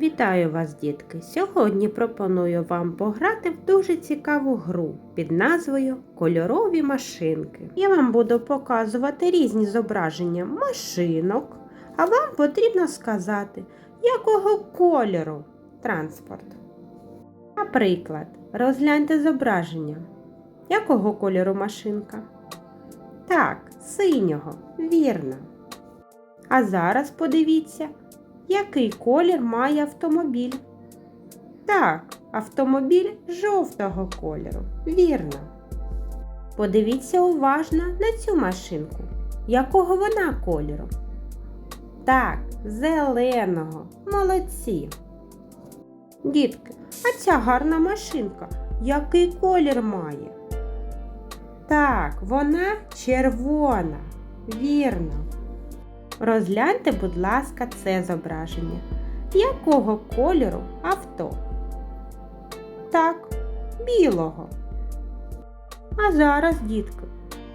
Вітаю вас, дітки! Сьогодні пропоную вам пограти в дуже цікаву гру під назвою Кольорові машинки. Я вам буду показувати різні зображення машинок, а вам потрібно сказати, якого кольору транспорт. Наприклад, розгляньте зображення. Якого кольору машинка? Так, синього, вірно. А зараз подивіться, який колір має автомобіль? Так, автомобіль жовтого кольору. Вірно. Подивіться уважно на цю машинку. Якого вона кольору? Так, зеленого. Молодці. Дітки, а ця гарна машинка який колір має? Так, вона червона. Вірно. Розгляньте, будь ласка, це зображення. Якого кольору авто? Так, білого. А зараз, дітки,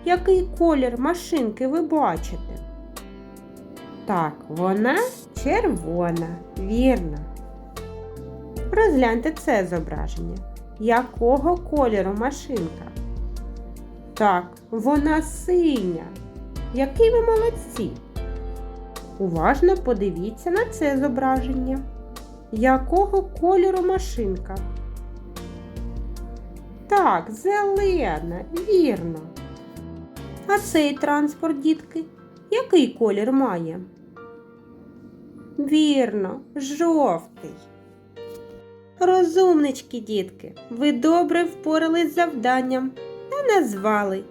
який колір машинки ви бачите? Так, вона червона, вірно. Розгляньте це зображення. Якого кольору машинка? Так, вона синя. Який ви молодці! Уважно подивіться на це зображення. Якого кольору машинка? Так, зелена, вірно. А цей транспорт, дітки, який колір має? Вірно, жовтий. Розумнички, дітки, ви добре впорались з завданням та назвали,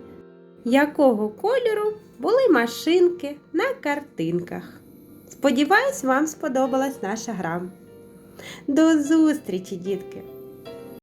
якого кольору були машинки на картинках. Сподіваюсь, вам сподобалась наша гра. До зустрічі, дітки!